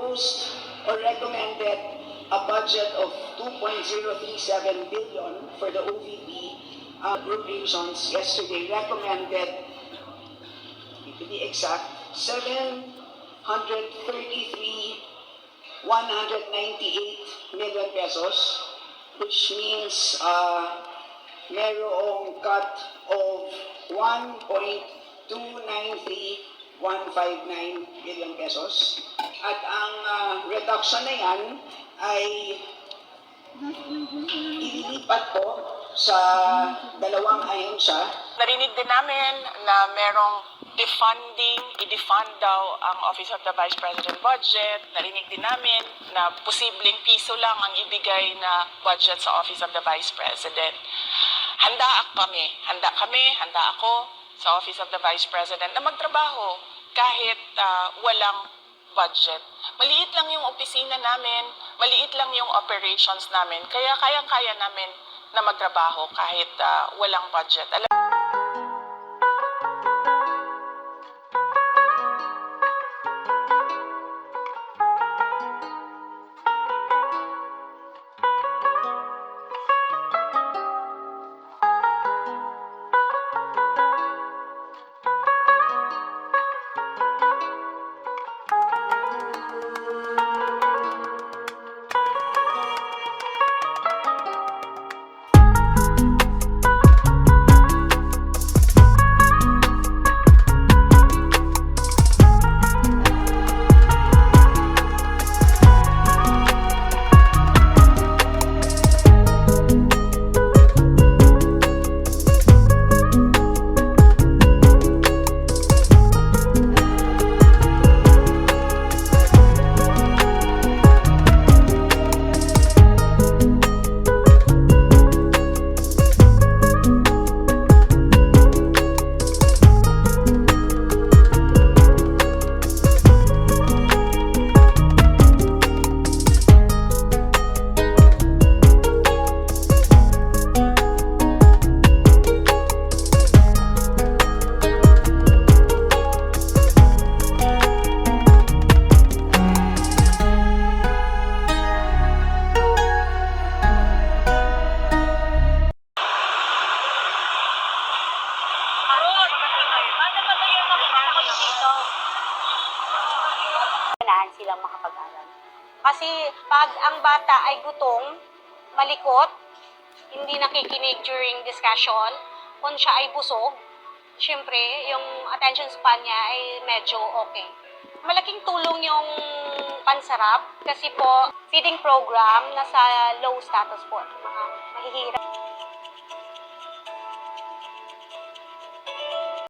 proposed or recommended a budget of 2.037 billion for the OVP uh, appropriations yesterday recommended to be exact, 733 198 million pesos, which means uh, merong cut of 1.293159 billion pesos. At ang reduction na yan ay ililipat po sa dalawang ahensya Narinig din namin na merong defunding, i-defund daw ang Office of the Vice President budget. Narinig din namin na posibleng piso lang ang ibigay na budget sa Office of the Vice President. Handa kami, handa kami, handa ako sa Office of the Vice President na magtrabaho kahit ah, walang budget. Maliit lang yung opisina namin, maliit lang yung operations namin, kaya kayang-kaya namin na magtrabaho kahit ah, walang budget. Alam kailangan silang makapag-aral. Kasi pag ang bata ay gutom, malikot, hindi nakikinig during discussion, kung siya ay busog, syempre, yung attention span niya ay medyo okay. Malaking tulong yung pansarap kasi po feeding program nasa low status po, mga mahihirap.